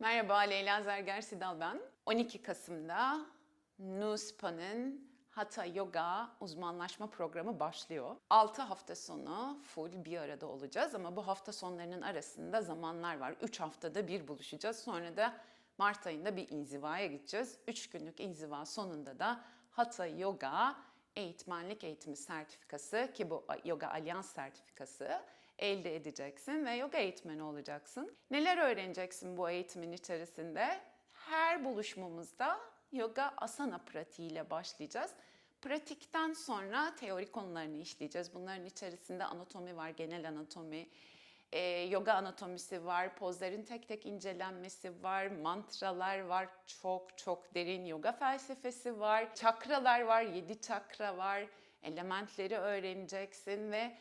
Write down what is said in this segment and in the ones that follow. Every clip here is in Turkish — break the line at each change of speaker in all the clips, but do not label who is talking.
Merhaba Leyla Zerger Sidal ben. 12 Kasım'da NUSPA'nın Hatha Yoga uzmanlaşma programı başlıyor. 6 hafta sonu full bir arada olacağız ama bu hafta sonlarının arasında zamanlar var. 3 haftada bir buluşacağız. Sonra da Mart ayında bir inzivaya gideceğiz. 3 günlük inziva sonunda da Hatha Yoga eğitmenlik eğitimi sertifikası ki bu Yoga Alyans sertifikası elde edeceksin ve yoga eğitmeni olacaksın. Neler öğreneceksin bu eğitimin içerisinde? Her buluşmamızda yoga asana pratiğiyle başlayacağız. Pratikten sonra teori konularını işleyeceğiz. Bunların içerisinde anatomi var, genel anatomi, e, yoga anatomisi var, pozların tek tek incelenmesi var, mantralar var, çok çok derin yoga felsefesi var, çakralar var, yedi çakra var, elementleri öğreneceksin ve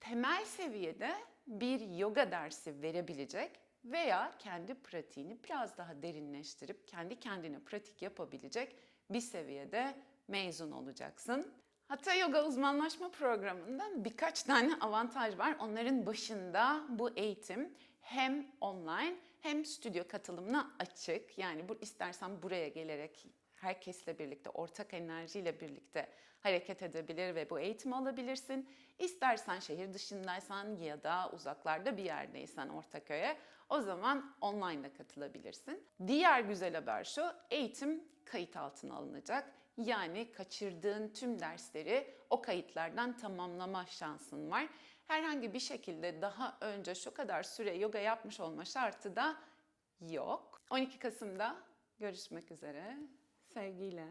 temel seviyede bir yoga dersi verebilecek veya kendi pratiğini biraz daha derinleştirip kendi kendine pratik yapabilecek bir seviyede mezun olacaksın. Hatta yoga uzmanlaşma programında birkaç tane avantaj var. Onların başında bu eğitim hem online hem stüdyo katılımına açık. Yani bu istersen buraya gelerek herkesle birlikte, ortak enerjiyle birlikte hareket edebilir ve bu eğitimi alabilirsin. İstersen şehir dışındaysan ya da uzaklarda bir yerdeysen Ortaköy'e o zaman online de katılabilirsin. Diğer güzel haber şu, eğitim kayıt altına alınacak. Yani kaçırdığın tüm dersleri o kayıtlardan tamamlama şansın var. Herhangi bir şekilde daha önce şu kadar süre yoga yapmış olma şartı da yok. 12 Kasım'da görüşmek üzere. Sevgiyle.